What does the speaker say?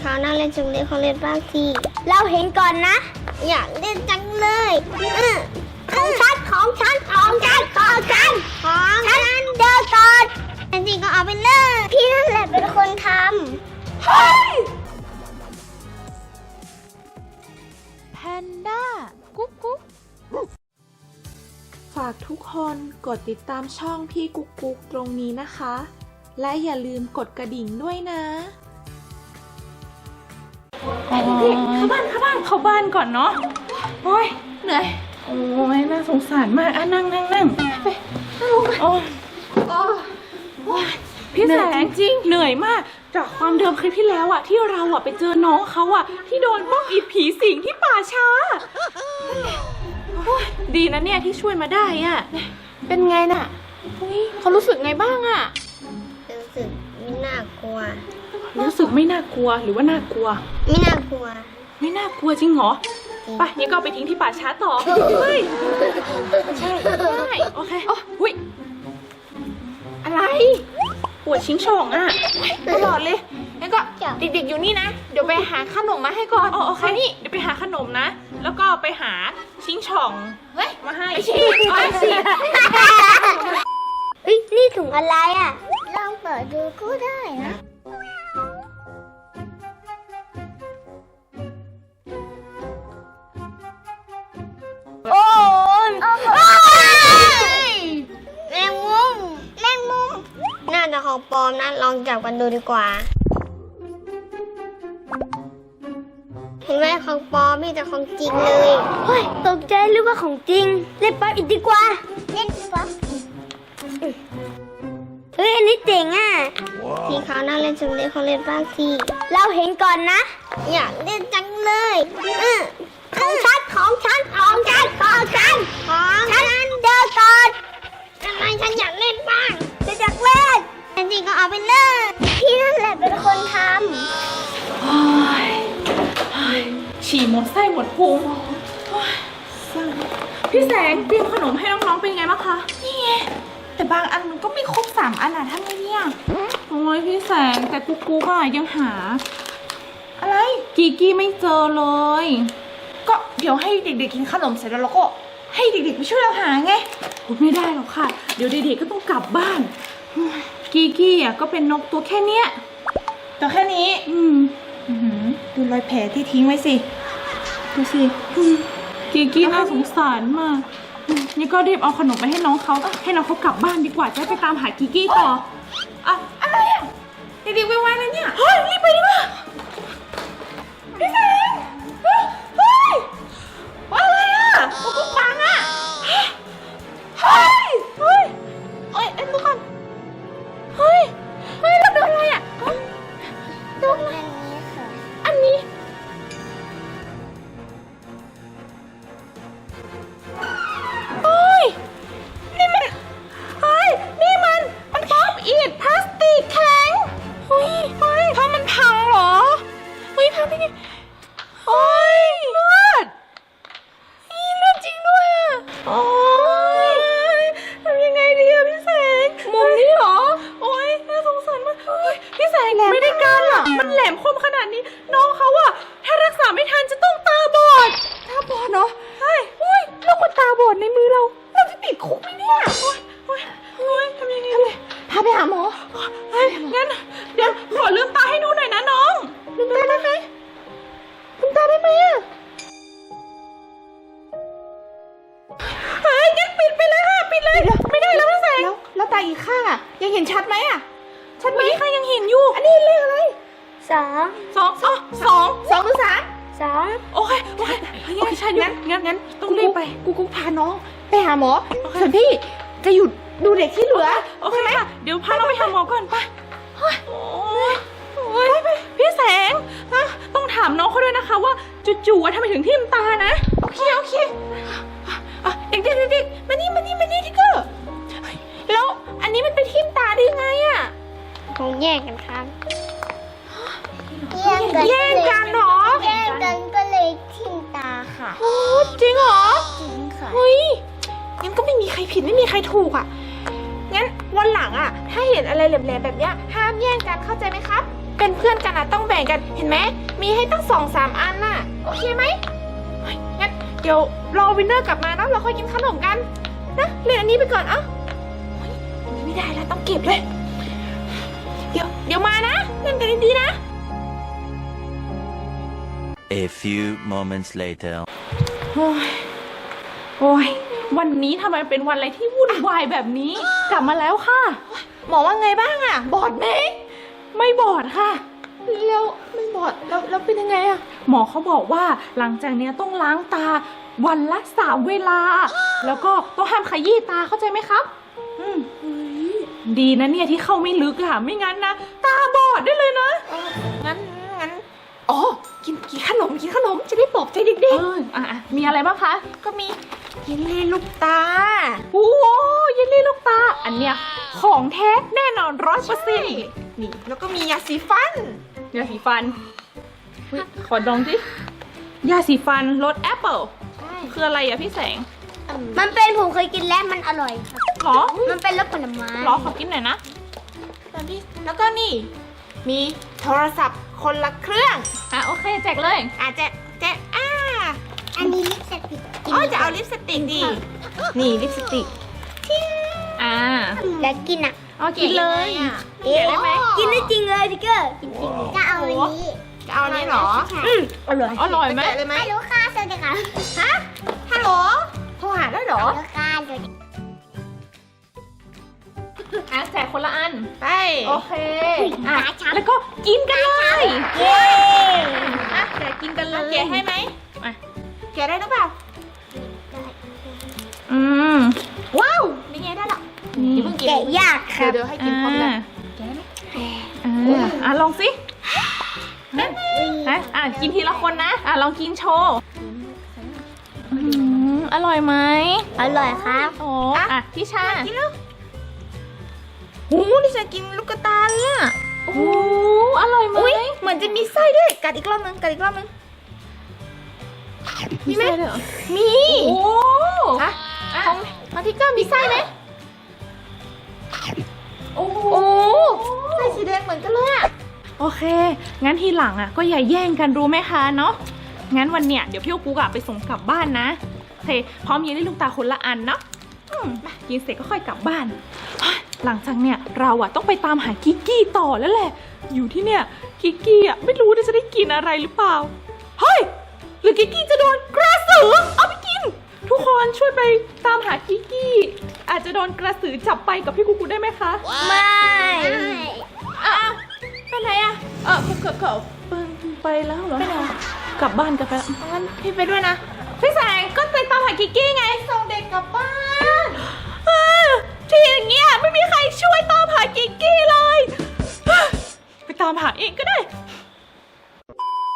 เขานั่งเล่นจุงเล่นเขาเล่นบ้างสิเราเห็นก่อนนะ อยากเล่นจังเลยอื้อของฉันของฉันของฉันของฉันของฉันเดินก่อนจริงๆก็เอาไปเลย พี่นั่นแหละเป็นคนทำเฮ้ยแพนด้ากุ๊กกุ๊กฝากทุกคนกดติดตามช่องพี่กุ๊กกุ๊กตรงนี้นะคะ และอย่าลืมกดกระดิ่งด้วยนะ บ้านเข้าบ้านเข้าบ้านก่อนเนาะโอ้ยเหนื่อยโอ้ยน่าสงสารมากอะนั่งนั่งนั่งไปนั่งลงไปโอ้ยโอ้ยพี่แสงจริงเหนื่อยมาก จากความเดิมคลิปที่แล้วอะที่เราอะไปเจอน้องเขาอะที่โดนพวกอีผีสิงที่ป่าช้าโอ้ยดีนะเนี่ยที่ช่วยมาได้อะเป็นไงน่ะเฮ้ยเขารู้สึกไงบ้างอะรู้สึกไม่น่ากลัว รู้สึกไม่น่ากลัวหรือว่าน่ากลัว ไม่น่ากลัว ไม่น่ากลัวจริงเหรอไปนี่ก็เอาไปทิ้งที่ป่าช้าต่อเฮ้ยใช่ได้โอเคโอ้หุยอะไรปวดชิงช่องอะตลอดเลยงั้นก็จ้ะเด็กๆอยู่นี่นะ เดี๋ยวไปหาขนมมาให้ก่อนอ๋อโอเคนี่เดี๋ยวไปหาขนมนะ แล้วก็ไปหาชิงช่องมาให้ไปฉีดไปฉีดเฮ้ยนี่ถุงอะไรอะลองเปิดดูก็ได้นะ ของปลอมนะลองจับกันดูดีกว่า เห็นไหมของปลอมมีแต่ของจริงเลยเฮ้ยตกใจหรือว่าของจริง เล่นป๊อปอีกดีกว่า เล่นป๊อปเฮ้ยอันนี้เจ๋งอะพี่เขาน่าเล่นจุงเล่นเขาเล่นบ้างสิเราเห็นก่อนนะ อยากเล่นจังเลยอื้อ ก็เอาไปเลย พี่นั่นแหละเป็นคนทำโอ้ยเฮ้ยฉี่หมดไส้หมดพุงโอ้ยพี่แสงเตรียมขนมให้น้องๆเป็นไงบ้างคะ นี่ไง แต่บางอันมันก็ไม่ครบสามอันอะทำไงเนี่ย โอ้ยพี่แสงแต่กุ๊กกุ๊กอะยังหา อะไร กีกี้ไม่เจอเลย ก็เดี๋ยวให้เด็กๆกินขนมเสร็จแล้วเราก็ให้เด็กๆไปช่วยเราหาไงโอ๊ยไม่ได้หรอกค่ะ เดี๋ยวเด็กๆก็ต้องกลับบ้านอืม กีกี้อะก็เป็นนกตัวแค่เนี้ยตัวแค่นี้ อืมอื้อหือดูรอยแผลที่ทิ้งไว้สิ ดูสิกีกี้น่าสงสารมากอืมนี่ก็รีบเอาขนมไปให้น้องเขาให้น้องเขากลับบ้านดีกว่าจะได้ไปตามหากีกี้ต่ออะอะไรอะเด็กๆไวๆนะเนี่ย เฮ้ยรีบไปดีกว่า โอ้ยทำยังไงดีอะพี่แสงมุมนี้เหรอ โอ้ยน่าสงสารมากเฮ้ยพี่แสงไม่ได้การอะมันแหลมคมขนาดนี้ น้อง ตาอีกข้างอะ ยังเห็นชัดไหมอะ ชัดไหมมีใครยังเห็นอยู่ อันนี้เลขอะไรสองสองสองสองสองหรือสามสองโอเคโอเคงั้นใช่งั้นงั้นงั้นต้องรีบไปกูกูพาน้องไปหาหมอส่วนพี่จะหยุดดูเด็กที่เหลือโอเคค่ะเดี๋ยวพาเราไปหาหมอก่อนไปเฮ้ยโอ้ยโอ้ยพี่แสงนะต้องถามน้องเขาด้วยนะคะว่าจู่ๆอะทำไมถึงทิ่มตานะ โอเคโอเคอะเด็กๆเด็กๆมานี่มานี่มานี่ที่เกอร์ แยกกันครับแย่งกันเหรอ แย่งกันก็เลยทิ่มตาค่ะโอ้จริงเหรอ จริงค่ะเฮ้ยงั้นก็ไม่มีใครผิดไม่มีใครถูกอะ งั้นวันหลังอะ ถ้าเห็นอะไรแหลมๆแบบเนี้ยห้ามแย่งกันเข้าใจไหมครับ เป็นเพื่อนกันอะต้องแบ่งกันเห็นไหม มีให้ตั้งสองสามอันน่ะ โอเคไหมเฮ้ยงั้นเดี๋ยวรอวินเนอร์กลับมานะเราค่อยกินขนมกันนะเล่นอันนี้ไปก่อนเอ้าเฮ้ยอันนี้ไม่ได้แล้วต้องเก็บเลย เดี๋ยวเดี๋ยวมานะเล่นกันดีๆนะ A few moments later. โอ้ยโอ้ยวันนี้ทำไมเป็นวันอะไรที่วุ่นวายแบบนี้ กลับมาแล้วค่ะ หมอว่าไงบ้างอะบอดไหมไม่บอดค่ะ แล้วไม่บอดแล้วแล้วเป็นยังไงอะหมอเขาบอกว่าหลังจากเนี้ยต้องล้างตาวันละสามเวลา แล้วก็ต้องห้ามขยี้ตาเข้าใจไหมครับ อืม ดีนะเนี่ยที่เข้าไม่ลึกอะไม่งั้นนะตาบอดได้เลยนะงั้นงั้นอ๋อกินกินขนมกินขนมจะได้ปลอบใจเด็กๆเอออะอะมีอะไรบ้างคะก็มีเยลลี่ลูกตา โอ้โหเยลลี่ลูกตา อันเนี้ยของแท้แน่นอนร้อยเปอร์เซ็นต์นี่แล้วก็มียาสีฟัน ยาสีฟันเฮ้ยขอดองดิยาสีฟันรสแอปเปิลคืออะไรอะพี่แสง มันเป็นผมเคยกินแล้วมันอร่อยครับ หรอมันเป็นรสผลไม้หรอขอกินหน่อยนะแล้วนี่แล้วก็นี่ มีโทรศัพท์คนละเครื่อง อะโอเคแจกเลย อะแจกแจกอ่าอันนี้ลิปสติกอ๋อจะเอาลิปสติกดี นี่ลิปสติกอ่าแล้วกินอะเอากินเลยเอ๊ะได้ไหมกินได้จริงเลยทิกเกอร์กินจริงจะเอาอันนี้จะเอาอันนี้เหรออืมอร่อยอร่อยไหมเลยไหมฮัลโหลค่ะสวัสดีค่ะฮะฮัลโหลโทรหาได้เหรอฮัลโหลค่ะสวัสดี อะแจกคนละอัน ไปโอเคอะอะแล้วก็กินกันเลยเย้อะแจกกินกันเลยแกะให้ไหมอะแกะได้หรือเปล่าอืมว้าวนี่ไงได้ละอย่าเพิ่งกินแกะยากคเดี๋รัยวบเดี๋ยวให้กินพร้อมกันแกะไหมอ่าอะลองสิฮะฮะอะกินทีละคนนะ อะลองกินโชว์อืมอร่อยไหม อร่อยครับ โอ้อะพี่ชากินแล้ว โอ้นี่จะกินลูกกระตาเลยอะโอ้อร่อยไหมเหมือนจะมีไส้ด้วยกัดอีกรอบนึงกัดอีกรอบนึงมีไหมมีโอ้อะของของทิกเกอร์มีไส้ไหมโอ้ไส้สีแดงเหมือนกันเลยอะโอเค งั้นทีหลังอะก็อย่าแย่งกันรู้ไหมคะเนาะงั้นวันเนี้ยเดี๋ยวพี่กุ๊กอะไปส่งกลับบ้านนะโอเคพร้อมเยลลี่ลูกตาคนละอันเนาะอืมมากินเสร็จก็ค่อยกลับบ้านเฮ้ย หลังจากเนี้ยเราอะต้องไปตามหากิกกี้ต่อแล้วแหละ อยู่ที่เนี่ยกิกกี้อะไม่รู้ว่าจะได้กินอะไรหรือเปล่า เฮ้ย หรือกิกกี้จะโดนกระสือเอาไปกิน ทุกคนช่วยไปตามหากิกกี้ อาจจะโดนกระสือจับไปกับพี่กุ๊กได้ไหมคะไม่อ้าวไปไหนอะเออเกิดเกิดไปแล้วเหรอไปไหนกลับบ้านกันไปแล้วงั้นพี่ไปด้วยนะพี่แสงก็ไปตามหากิกกี้ไงส่งเด็กกลับบ้านเออ ทีอย่างเงี้ยไม่มีใครช่วยตามหากิกกี้เลย ไปตามหาเองก็ได้